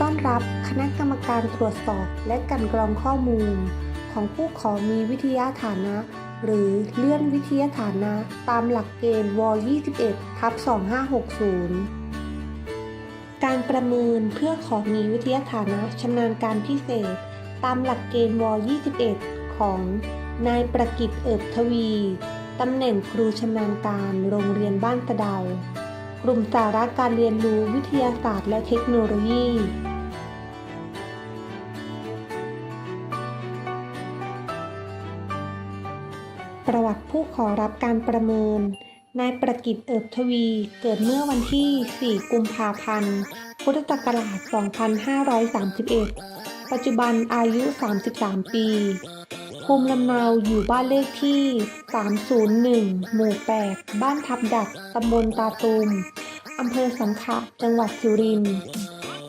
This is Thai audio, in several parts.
ต้อนรับคณะกรรมการตรวจสอบและกันกรองข้อมูล ของผู้ขอมีวิทยาฐานะ หรือเลื่อนวิทยาฐานะ ตามหลักเกณฑ์ว21ทับ2560 การประเมินเพื่อขอมีวิทยาฐานะชำนาญการพิเศษ ตามหลักเกณฑ์ว21ของนายประกิตเอิบทวี ตำแหน่งครูชำนาญการโรงเรียนบ้านตะเดา กลุ่มสาระการเรียนรู้วิทยาศาสตร์และเทคโนโลยีประวัติผู้ขอรับการประเมิน นายประกิตเอิบทวี เกิดเมื่อวันที่ 4 กุมภาพันธ์ พุทธศักราช 2531 ปัจจุบันอายุ 33 ปี ภูมิลำเนาอยู่บ้านเลขที่ 301 หมู่ 8 บ้านทับดัก ตำบลตาตูมอำเภอสังขะ จังหวัดสุรินทร์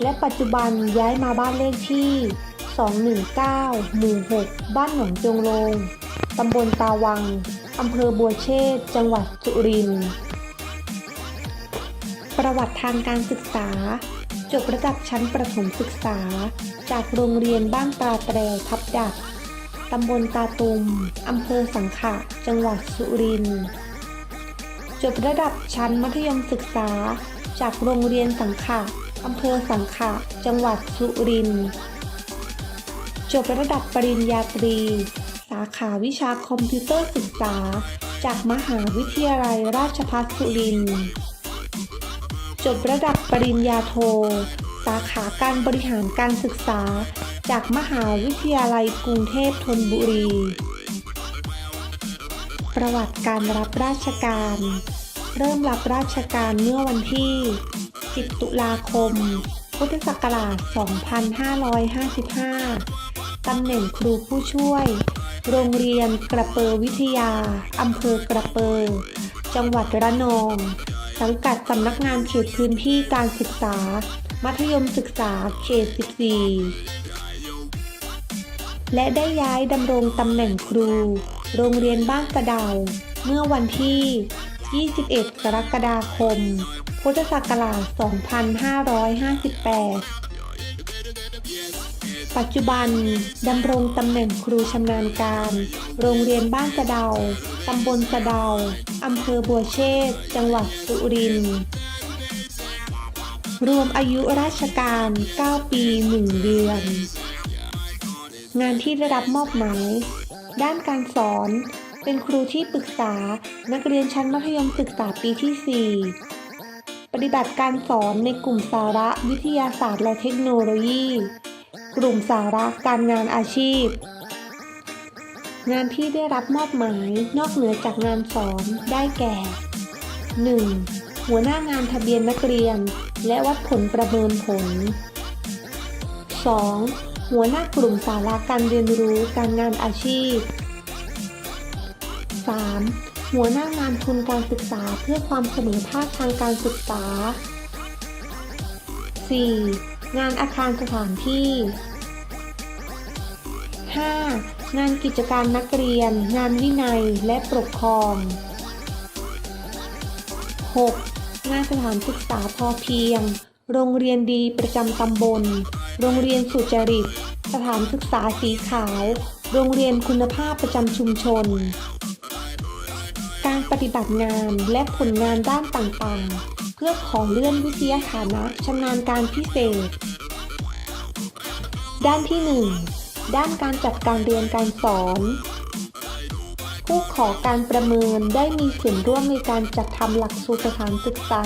และปัจจุบันย้ายมาบ้านเลขที่ 219 หมู่ 6 บ้านหนองจงโลง ตำบลตาวัง อำเภอบัวเชษจังหวัดสุรินทร์ ประวัติทางการศึกษา จบระดับชั้นประถมศึกษา จากโรงเรียนบ้านตาแตรทับดักตำบลตาตุมอำเภอสังขะ จังหวัดสุรินทร์จบระดับชั้นมัธยมศึกษา จากโรงเรียนสังขะอำเภอสังขะ จังหวัดสุรินทร์จบระดับปริญญาตรี สาขาวิชาคอมพิวเตอร์ศึกษา จากมหาวิทยาลัยราชภัฏสุรินทร์จบระดับ ปริญญาโท สาขาการบริหารการศึกษา จากมหาวิทยาลัยกรุงเทพธนบุรี ประวัติการรับราชการ เริ่มรับราชการเมื่อวันที่ 10 ตุลาคม พุทธศักราช 2555 ตำแหน่งครูผู้ช่วย โรงเรียนกระเปอวิทยา อำเภอกระเปอ จังหวัดระนอง สังกัดสำนักงานเขตพื้นที่การศึกษา มัธยมศึกษาเขต 14 และได้ย้ายดำรงตำแหน่งครู โรงเรียนบ้านกระเดา เมื่อวันที่ 21 กรกฎาคม พุทธศักราช 2558 ปัจจุบันดำรงตำแหน่งครูชำนาญการ โรงเรียนบ้านสะเดา ตำบลสะเดา อำเภอบัวเชษจังหวัดสุรินทร์รวมอายุราชการ 9 ปี 1 เดือน งานที่ได้รับมอบหมาย ด้านการสอน เป็นครูที่ปรึกษา นักเรียนชั้นมัธยมศึกษาปีที่ 4 ปฏิบัติการสอนในกลุ่มสาระวิทยาศาสตร์และเทคโนโลยี กลุ่มสาระการงานอาชีพ งานที่ได้รับมอบหมายนอกเหนือจากงานสอนได้แก่ 1. หัวหน้างานทะเบียนนักเรียน และวัดผลประเมินผล 2. หัวหน้ากลุ่มสาระการเรียนรู้การงานอาชีพ 3. หัวหน้างานทุนการศึกษาเพื่อความเสมอภาคทางการศึกษา 4. งานอาคารสถานที่ 5. งานกิจการนักเรียน งานวินัยและปกครอง 6. งานสถานศึกษาพอเพียง โรงเรียนดีประจำตำบล โรงเรียนสุจริต สถานศึกษาสีขาว โรงเรียนคุณภาพประจำชุมชน การปฏิบัติงานและผลงานด้านต่างๆ เพื่อขอเลื่อนวิทยาฐานะชำนาญการพิเศษ ด้านที่ 1 ด้านการจัดการเรียนการสอน ผู้ขอการประเมินได้มีส่วนร่วมในการจัดทำหลักสูตรสถานศึกษา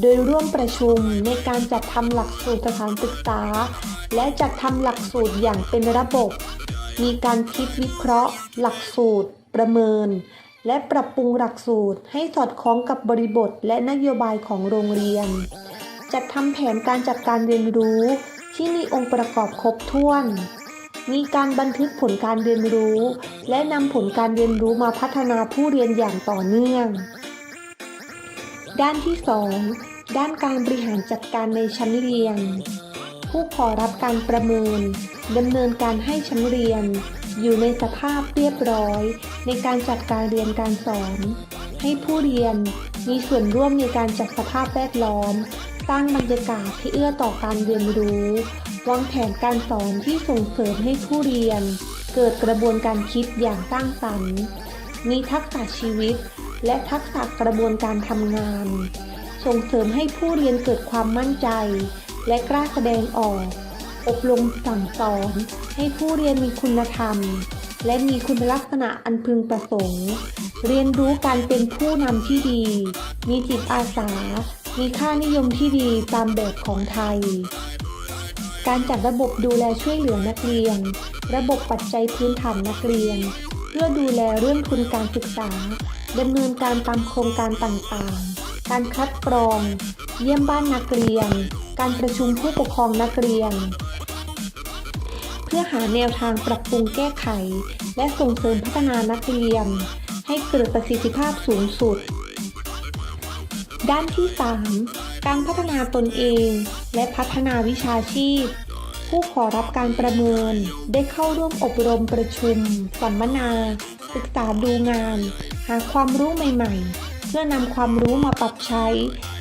โดยร่วมประชุมในการจัดทำหลักสูตรสถานศึกษา และจัดทำหลักสูตรอย่างเป็นระบบ มีการคิดวิเคราะห์ หลักสูตร ประเมิน และปรับปรุงหลักสูตรให้สอดคล้องกับบริบทและนโยบายของโรงเรียน จัดทำแผนการจัดการเรียนรู้ที่มีองค์ประกอบครบถ้วน มีการบันทึกผลการเรียนรู้ และนำผลการเรียนรู้มาพัฒนาผู้เรียนอย่างต่อเนื่อง ด้านที่ 2 ด้านการบริหารจัดการในชั้นเรียน ผู้ขอรับการประเมินดำเนินการให้ชั้นเรียน อยู่ในสภาพเรียบร้อย ในการจัดการเรียนการสอน ให้ผู้เรียนมีส่วนร่วมในการจัดสภาพแวดล้อม สร้างบรรยากาศที่เอื้อต่อการเรียนรู้ วางแผนการสอนที่ส่งเสริมให้ผู้เรียน เกิดกระบวนการคิดอย่างสร้างสรรค์ มีทักษะชีวิต และทักษะกระบวนการทำงาน ส่งเสริมให้ผู้เรียนเกิดความมั่นใจ และกล้าแสดงออก อบรมสั่งสอน ให้ผู้เรียนมีคุณธรรม และมีคุณลักษณะอันพึงประสงค์ เรียนรู้การเป็นผู้นำที่ดี มีจิตอาสา มีค่านิยมที่ดีตามแบบของไทย การจัดระบบดูแลช่วยเหลือนักเรียน ระบบปัจจัยพื้นฐานนักเรียน เพื่อดูแลเรื่องทุนการศึกษาดำเนินการตามโครงการต่างๆ การคัดกรอง เยี่ยมบ้านนักเรียน การประชุมผู้ปกครองนักเรียน พื่อหาแนวทางปรับปรุงแก้ไข และส่งเสริมพัฒนานักเรียน ให้เกิดประสิทธิภาพสูงสุด ด้านที่ 3 การพัฒนาตนเอง และพัฒนาวิชาชีพ ผู้ขอรับการประเมินได้เข้าร่วมอบรมประชุมสัมมนา ศึกษาดูงาน หาความรู้ใหม่ ๆ เพื่อนำความรู้มาปรับใช้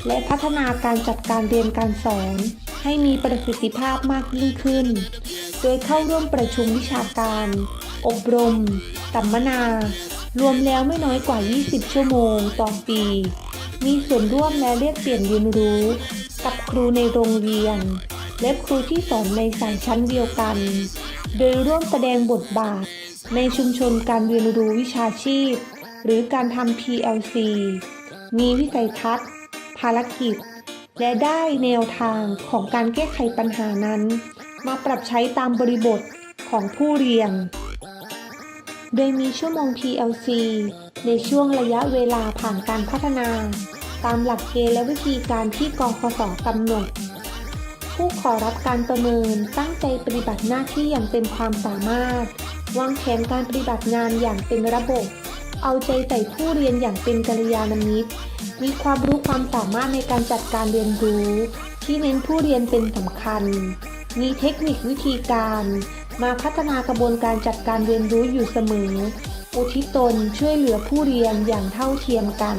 และพัฒนาการจัดการเรียนการสอนให้มีประสิทธิภาพมากยิ่งขึ้น ดยเข้าร่วมประชุมวิชาการ อบรม สัมมนา รวมแล้วไม่น้อยกว่า 20 ชั่วโมงต่อปี มีส่วนร่วมและเรียกเปลี่ยนเรียนรู้ กับครูในโรงเรียน และครูที่สอนในสายชั้นเดียวกัน โดยร่วมแสดงบทบาท ในชุมชนการเรียนรู้วิชาชีพ หรือการทำ PLC มีวิสัยทัศน์ ภารกิจ และได้แนวทางของการแก้ไขปัญหานั้น มาปรับใช้ตามบริบทของผู้เรียน โดยมีชั่วโมง PLC ในช่วงระยะเวลาผ่านการพัฒนา ตามหลักเกณฑ์และวิธีการที่กคสกำหนด ผู้ขอรับการประเมินตั้งใจปฏิบัติหน้าที่อย่างเต็มความสามารถ วางแผนการปฏิบัติงานอย่างเป็นระบบ เอาใจใส่ผู้เรียนอย่างเป็นกัลยาณมิตร มีความรู้ความสามารถในการจัดการเรียนรู้ ที่เน้นผู้เรียนเป็นสำคัญ มีเทคนิควิธีการ มาพัฒนากระบวนการจัดการเรียนรู้อยู่เสมอ อุทิศตนช่วยเหลือผู้เรียนอย่างเท่าเทียมกัน